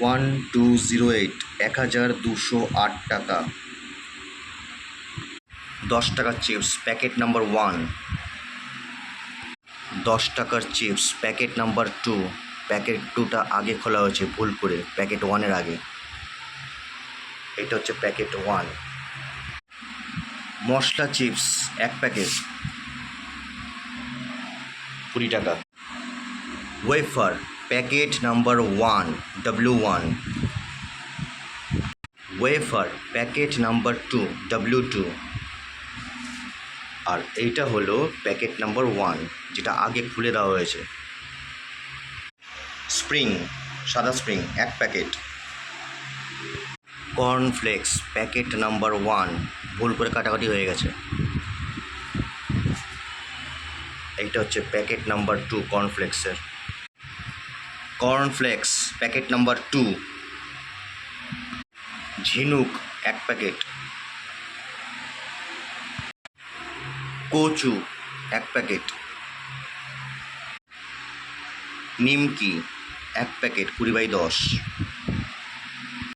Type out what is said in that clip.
One two zero eight এক হাজার দুশো আট টাকা দশ টাকার চিপস প্যাকেট নাম্বার ওয়ান দশ টাকার chips packet number two packet টুটা আগে খোলা হয়েছে, ভুল করে। প্যাকেট ওয়ানের আগে। এটা হচ্ছে প্যাকেট ওয়ান মশলা চিপস এক প্যাকেট কুড়ি টাকা। Wafer packet number one W one. Wafer, packet number two W two. আর এইটা হলো প্যাকেট নাম্বার ওয়ান, যেটা আগে খুলে দেওয়া হয়েছে। স্প্রিং, সাদা স্প্রিং, এক packet. Cornflakes, packet number one, ভুল করে কাটাকাটি হয়ে গেছে। এইটা হচ্ছে packet number two, কর্নফ্লেক্সের। Cornflakes, packet number two. ঝিনুক, এক প্যাকেট। কচু, এক প্যাকেট। নিমকি, এক প্যাকেট, কুড়ি বাই দশ।